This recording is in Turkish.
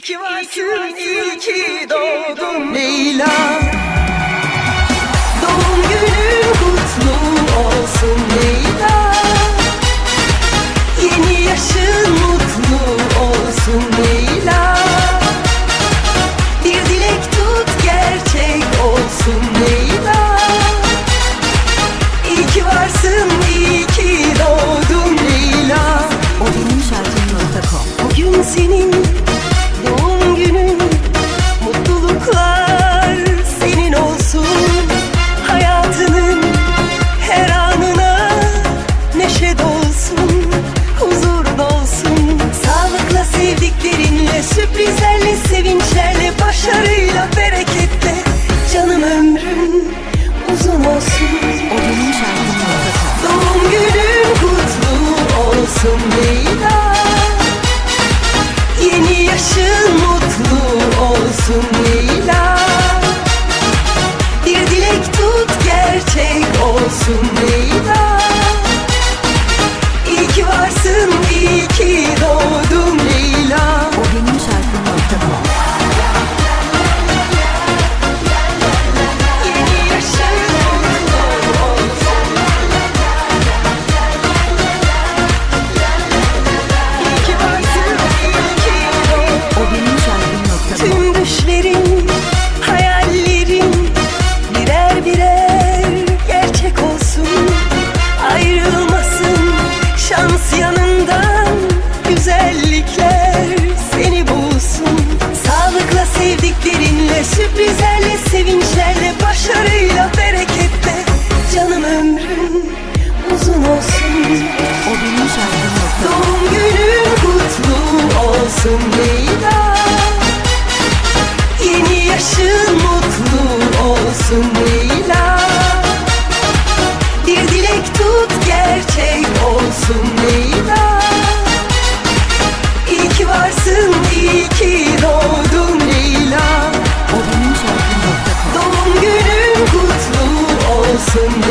İyi ki varsın, iyi ki doğdun. Leyla kutlu olsun erkekler seni bulsun. Sağlıkla sevdiklerinle sürprizlerle sevinçlerle başarıyla bereketle Canım ömrün uzun olsun. O benim şarkım. Doğum günün kutlu olsun Leyla. Yeni yaşın mutlu olsun Leyla. Bir dilek tut gerçek olsun Leyla. to me